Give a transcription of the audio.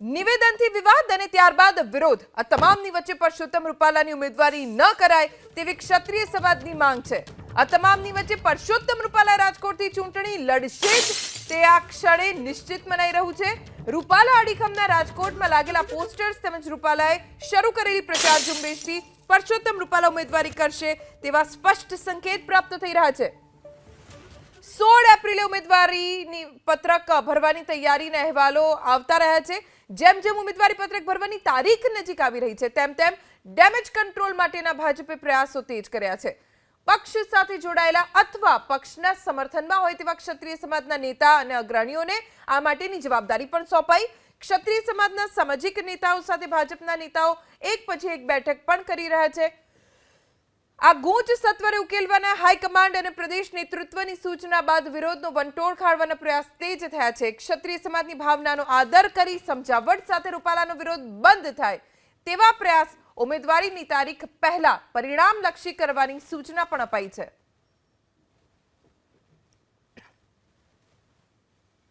નિવેદનથી વિવાદ અને ત્યારબાદ વિરોધ. આ તમામની વચ્ચે પરસોત્તમ રૂપાલાની ઉમેદવારી ન કરાય તેવી ક્ષત્રિય સમાજની માંગ છે. આ તમામની વચ્ચે પરસોત્તમ રૂપાલા રાજકોટથી ચૂંટણી લડશે જ તે આ ક્ષણે નિશ્ચિત મનાઈ રહ્યું છે. રૂપાલા અડીખમના રાજકોટમાં લાગેલા પોસ્ટર્સ તેમજ રૂપાલાએ શરૂ કરેલી પ્રચાર ઝુંબેશથી પરસોત્તમ રૂપાલા ઉમેદવારી કરશે તેવા સ્પષ્ટ સંકેત પ્રાપ્ત થઈ રહ્યા છે. ઉમેદવારીની પત્રક ભરવાની તૈયારીના અહેવાલો આવતા રહ્યા છે. જેમ જેમ ઉમેદવારી પત્રક ભરવાની તારીખ નજીક આવી રહી છે, તેમ તેમ ડેમેજ કંટ્રોલ માટેના ભાજપે પ્રયાસો તેજ કર્યા છે. પક્ષ સાથે જોડાયેલા અથવા પક્ષના સમર્થનમાં હોય તેવા ક્ષત્રિય સમાજના નેતા અને અગ્રણીઓને આ માટેની જવાબદારી પણ સોંપાઈ. ક્ષત્રિય સમાજના સામાજિક નેતાઓ સાથે ભાજપના નેતાઓ એક પછી એક બેઠક પણ કરી રહ્યા છે. આ ગૂંચ સત્વરે ઉકેલવાના હાઈકમાન્ડ અને પ્રદેશ નેતૃત્વની સૂચના બાદ વિરોધનો વંટોળ ખાળવાના પ્રયાસ તેજ થયા છે. ક્ષત્રિય સમાજની ભાવનાનો આદર કરી સમજાવટ સાથે રૂપાલાનો વિરોધ બંધ થાય તેવા પ્રયાસ ઉમેદવારીની તારીખ પહેલા પરિણામલક્ષી કરવાની સૂચના પણ અપાઈ છે.